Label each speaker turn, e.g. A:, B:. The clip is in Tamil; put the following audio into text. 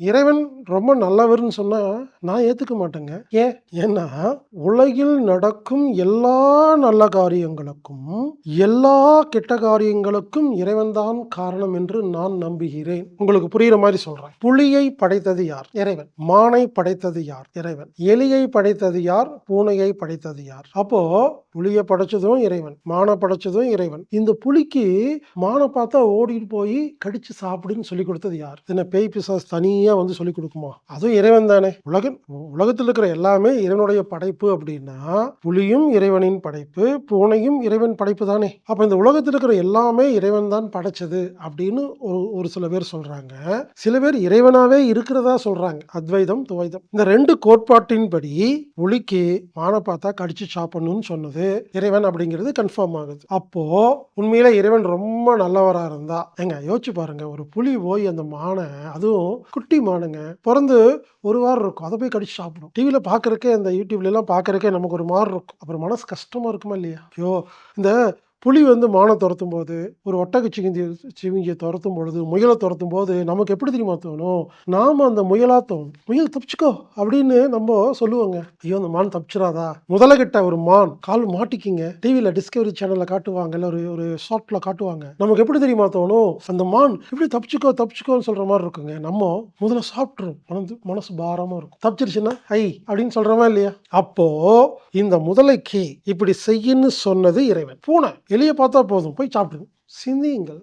A: இறைவன் ரொம்ப நல்லவர்னு சொன்னால் நான் ஏற்றுக்க மாட்டேங்க. ஏன்? ஏன்னா உலகில் நடக்கும் எல்லா நல்ல காரியங்களுக்கும் எல்லா கெட்ட காரியங்களுக்கும் இறைவன் தான் காரணம் என்று நான் நம்புகிறேன். உங்களுக்கு புரிகிற மாதிரி சொல்கிறேன் புலியை படைத்தது யார்? இறைவன். மானை படைத்தது யார்? இறைவன். எலியை படைத்தது யார்? பூனையை படைத்தது யார்? அப்போ புலியை படைச்சதும் இறைவன் மானை படைச்சதும் இறைவன். இந்த புலிக்கு மானை பார்த்தா ஓடிட்டு போய் கடிச்சு சாப்பிடுன்னு சொல்லி கொடுத்தது யார்? என்ன பேய் பிசாஸ் தனியாக தனியாக வந்து சொல்லிக் கொடுக்குமா? அதுவும் இறைவன் தானே. உலக உலகத்தில் இருக்கிற எல்லாமே இறைவனுடைய படைப்பு அப்படின்னா புலியும் இறைவனின் படைப்பு பூனையும் இறைவன் படைப்பு தானே. அப்போ இந்த உலகத்தில் இருக்கிற எல்லாமே இறைவன் தான் படைச்சது அப்படின்னு ஒரு ஒரு சில பேர் சொல்கிறாங்க சில பேர் இறைவனாகவே இருக்கிறதா சொல்கிறாங்க அத்வைதம் துவைதம். இந்த ரெண்டு கோட்பாட்டின்படி புலிக்கு மானை பார்த்தா கடிச்சு சாப்பிடணும்னு சொன்னது இறைவன் அப்படிங்கிறது கன்ஃபார்ம் ஆகுது. அப்போ உண்மையில இறைவன் ரொம்ப நல்லவரா இருந்தா. ஏங்க யோசிச்சு பாருங்க. ஒரு புலி போய் அந்த மானை அதுவும் குட்டி மானுங்க பிறந்து ஒரு வாரம் இருக்கும். அதை போய் கடிச்சு சாப்பிடும் டிவியில் பார்க்கறக்கே அந்த யூடியூப்லலாம் பார்க்குறக்கே பார்க்கறக்கே நமக்கு ஒரு மாதிரி இருக்கும். அப்புறம் மனசு கஷ்டமா இருக்குமா இல்லையா? ஐயோ இந்த புலி வந்து மானை துரத்தும் போது ஒரு ஒட்டக சிவிங்கி சிவிங்கியை துரத்தும் பொழுது முயலை துரத்தும் போது நமக்கு எப்படி தெரியுமா தோணும்? நாம் அந்த முயலாக தோணும். முயல் தப்பிச்சுக்கோ அப்படின்னு நம்ம சொல்லுவோங்க. ஐயோ அந்த மான் தப்பிச்சிடாதா? முதல்ல கிட்ட ஒரு மான் கால் மாட்டிக்கிங்க. டிவியில் டிஸ்கவரி சேனலில் காட்டுவாங்க இல்லை ஒரு ஒரு ஷார்ட்டில் காட்டுவாங்க. நமக்கு எப்படி தெரியுமா தோணும்? அந்த மான் எப்படி தப்பிச்சுக்கோ தப்பிச்சுக்கோன்னு சொல்கிற மாதிரி இருக்குங்க. நம்ம முதல்ல சாப்பிட்றோம் மனது மனசு பாரமாக இருக்கும். தப்பிச்சிருச்சுன்னா ஐ அப்படின்னு சொல்கிறோமா இல்லையா? அப்போது இந்த முதலைக்கு இப்படி செய்யுன்னு சொன்னது இறைவன். பூனை எலியை பார்த்தா போதும். போய் சாப்பிடுங்க சிந்தியுங்கள்.